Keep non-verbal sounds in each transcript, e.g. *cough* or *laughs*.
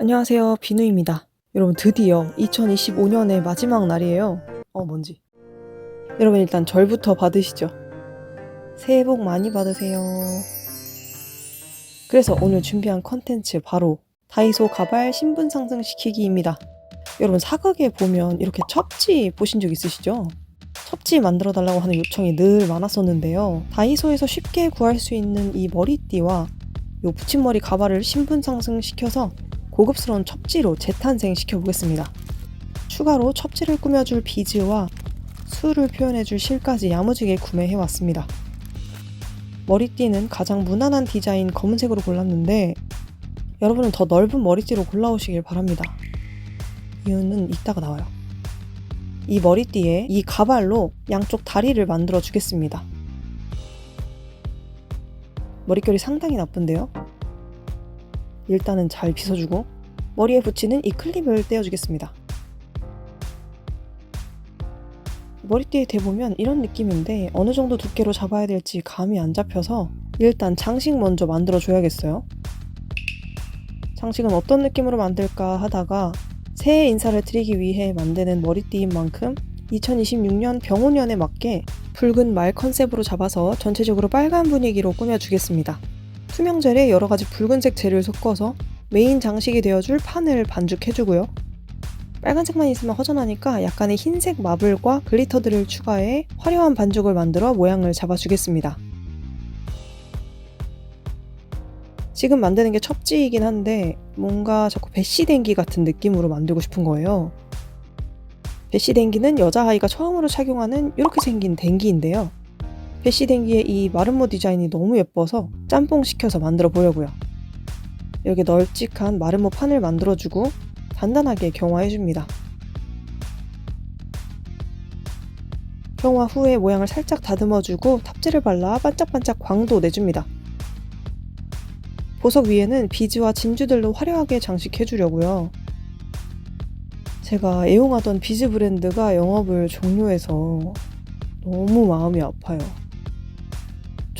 안녕하세요. 비누입니다. 여러분 드디어 2025년의 마지막 날이에요. 어 뭔지. 여러분 일단 절부터 받으시죠. 새해 복 많이 받으세요. 그래서 오늘 준비한 컨텐츠 바로 다이소 가발 신분 상승시키기입니다. 여러분 사극에 보면 이렇게 첩지 보신 적 있으시죠? 첩지 만들어 달라고 하는 요청이 늘 많았었는데요. 다이소에서 쉽게 구할 수 있는 이 머리띠와 요 붙임머리 가발을 신분 상승시켜서 고급스러운 첩지로 재탄생시켜 보겠습니다. 추가로 첩지를 꾸며줄 비즈와 수를 표현해줄 실까지 야무지게 구매해 왔습니다. 머리띠는 가장 무난한 디자인 검은색으로 골랐는데 여러분은 더 넓은 머리띠로 골라오시길 바랍니다. 이유는 이따가 나와요. 이 머리띠에 이 가발로 양쪽 다리를 만들어 주겠습니다. 머릿결이 상당히 나쁜데요? 일단은 잘 빗어주고 머리에 붙이는 이 클립을 떼어주겠습니다. 머리띠에 대보면 이런 느낌인데 어느 정도 두께로 잡아야 될지 감이 안 잡혀서 일단 장식 먼저 만들어 줘야겠어요. 장식은 어떤 느낌으로 만들까 하다가 새해 인사를 드리기 위해 만드는 머리띠인 만큼 2026년 병호년에 맞게 붉은 말 컨셉으로 잡아서 전체적으로 빨간 분위기로 꾸며주겠습니다. 투명 젤에 여러 가지 붉은색 젤을 섞어서 메인 장식이 되어줄 판을 반죽해주고요. 빨간색만 있으면 허전하니까 약간의 흰색 마블과 글리터들을 추가해 화려한 반죽을 만들어 모양을 잡아주겠습니다. 지금 만드는 게 첩지이긴 한데 뭔가 자꾸 배시댕기 같은 느낌으로 만들고 싶은 거예요. 배시댕기는 여자아이가 처음으로 착용하는 이렇게 생긴 댕기인데요. 배시댕기의 이 마름모 디자인이 너무 예뻐서 짬뽕 시켜서 만들어 보려고요. 이렇게 널찍한 마름모 판을 만들어주고 단단하게 경화해줍니다. 경화 후에 모양을 살짝 다듬어주고 탑재를 발라 반짝반짝 광도 내줍니다. 보석 위에는 비즈와 진주들로 화려하게 장식해주려고요. 제가 애용하던 비즈 브랜드가 영업을 종료해서 너무 마음이 아파요.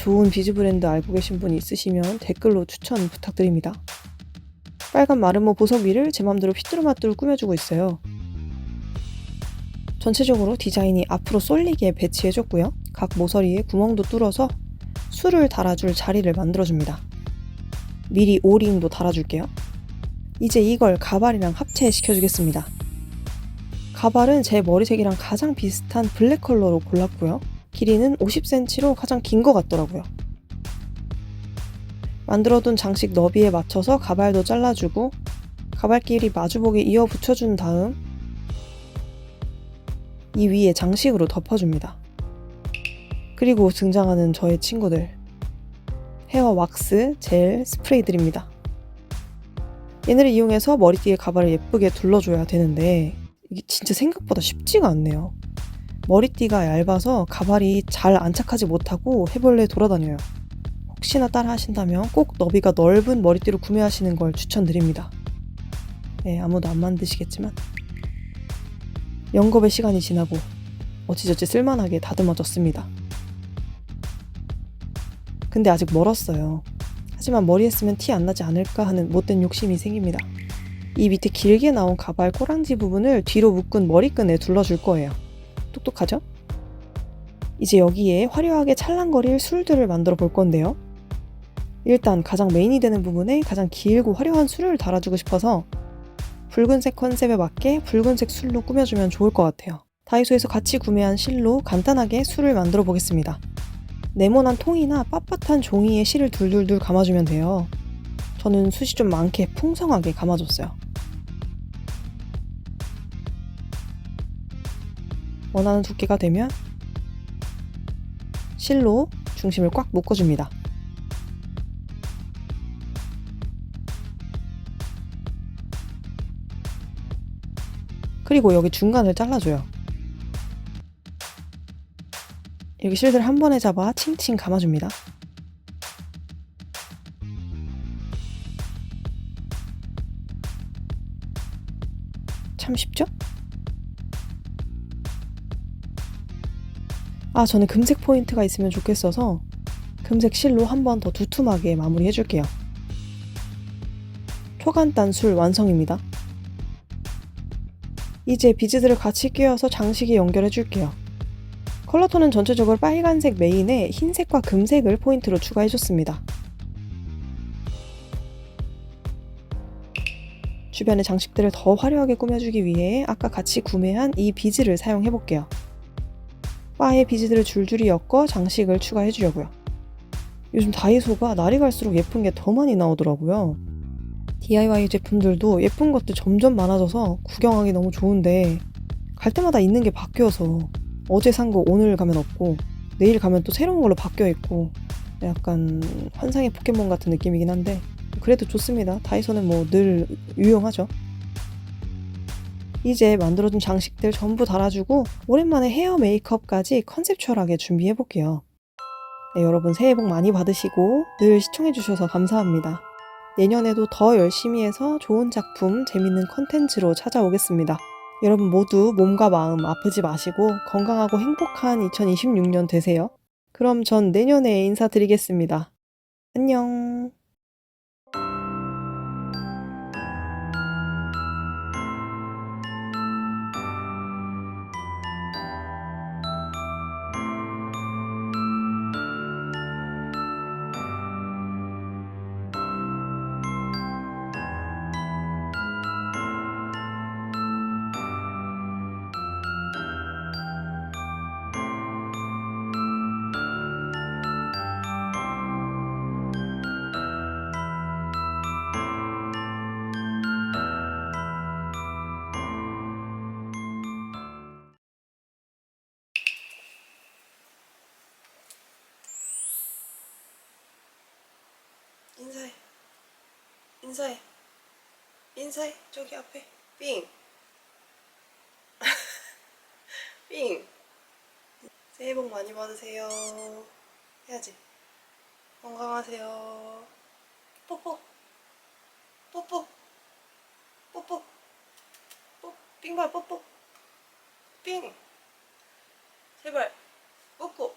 좋은 비즈 브랜드 알고 계신 분이 있으시면 댓글로 추천 부탁드립니다. 빨간 마름모 보석 위를 제 맘대로 휘뚜루마뚜루 꾸며주고 있어요. 전체적으로 디자인이 앞으로 쏠리게 배치해줬고요. 각 모서리에 구멍도 뚫어서 술을 달아줄 자리를 만들어줍니다. 미리 오링도 달아줄게요. 이제 이걸 가발이랑 합체시켜주겠습니다. 가발은 제 머리색이랑 가장 비슷한 블랙 컬러로 골랐고요. 길이는 50cm로 가장 긴 것 같더라고요. 만들어둔 장식 너비에 맞춰서 가발도 잘라주고 가발끼리 마주보게 이어 붙여준 다음 이 위에 장식으로 덮어줍니다. 그리고 등장하는 저의 친구들 헤어 왁스, 젤, 스프레이들입니다. 얘네를 이용해서 머리띠에 가발을 예쁘게 둘러줘야 되는데 이게 진짜 생각보다 쉽지가 않네요. 머리띠가 얇아서 가발이 잘 안착하지 못하고 해벌레 돌아다녀요. 혹시나 따라 하신다면 꼭 너비가 넓은 머리띠로 구매하시는 걸 추천드립니다. 네, 아무도 안 만드시겠지만. 영겁의 시간이 지나고 어찌저찌 쓸만하게 다듬어졌습니다. 근데 아직 멀었어요. 하지만 머리에 쓰면 티 안 나지 않을까 하는 못된 욕심이 생깁니다. 이 밑에 길게 나온 가발 꼬랑지 부분을 뒤로 묶은 머리끈에 둘러줄 거예요. 똑똑하죠? 이제 여기에 화려하게 찰랑거릴 술들을 만들어 볼 건데요. 일단 가장 메인이 되는 부분에 가장 길고 화려한 술을 달아주고 싶어서 붉은색 컨셉에 맞게 붉은색 술로 꾸며주면 좋을 것 같아요. 다이소에서 같이 구매한 실로 간단하게 술을 만들어 보겠습니다. 네모난 통이나 빳빳한 종이에 실을 둘둘둘 감아주면 돼요. 저는 숱이 좀 많게 풍성하게 감아줬어요. 원하는 두께가 되면 실로 중심을 꽉 묶어줍니다. 그리고 여기 중간을 잘라줘요. 여기 실들 한 번에 잡아 칭칭 감아줍니다. 참 쉽죠? 아, 저는 금색 포인트가 있으면 좋겠어서 금색 실로 한 번 더 두툼하게 마무리 해 줄게요. 초간단 술 완성입니다. 이제 비즈들을 같이 끼워서 장식에 연결해 줄게요. 컬러톤은 전체적으로 빨간색 메인에 흰색과 금색을 포인트로 추가해 줬습니다. 주변의 장식들을 더 화려하게 꾸며주기 위해 아까 같이 구매한 이 비즈를 사용해 볼게요. 바에 비즈들을 줄줄이 엮어 장식을 추가해 주려고요. 요즘 다이소가 날이 갈수록 예쁜 게 더 많이 나오더라고요. DIY 제품들도 예쁜 것들 점점 많아져서 구경하기 너무 좋은데 갈 때마다 있는 게 바뀌어서 어제 산 거 오늘 가면 없고 내일 가면 또 새로운 걸로 바뀌어 있고 약간 환상의 포켓몬 같은 느낌이긴 한데 그래도 좋습니다. 다이소는 뭐 늘 유용하죠. 이제 만들어준 장식들 전부 달아주고 오랜만에 헤어 메이크업까지 컨셉추얼하게 준비해 볼게요. 네, 여러분 새해 복 많이 받으시고 늘 시청해주셔서 감사합니다. 내년에도 더 열심히 해서 좋은 작품, 재밌는 컨텐츠로 찾아오겠습니다. 여러분 모두 몸과 마음 아프지 마시고 건강하고 행복한 2026년 되세요. 그럼 전 내년에 인사드리겠습니다. 안녕. 인사해. 인사해. 인사해. 저기 앞에. 삥. *laughs* 삥. 새해 복 많이 받으세요. 해야지. 건강하세요. 뽀뽀. 뽀뽀. 뽀뽀. 뽀. 삥발 뽀뽀. 삥. 제발. 뽀뽀.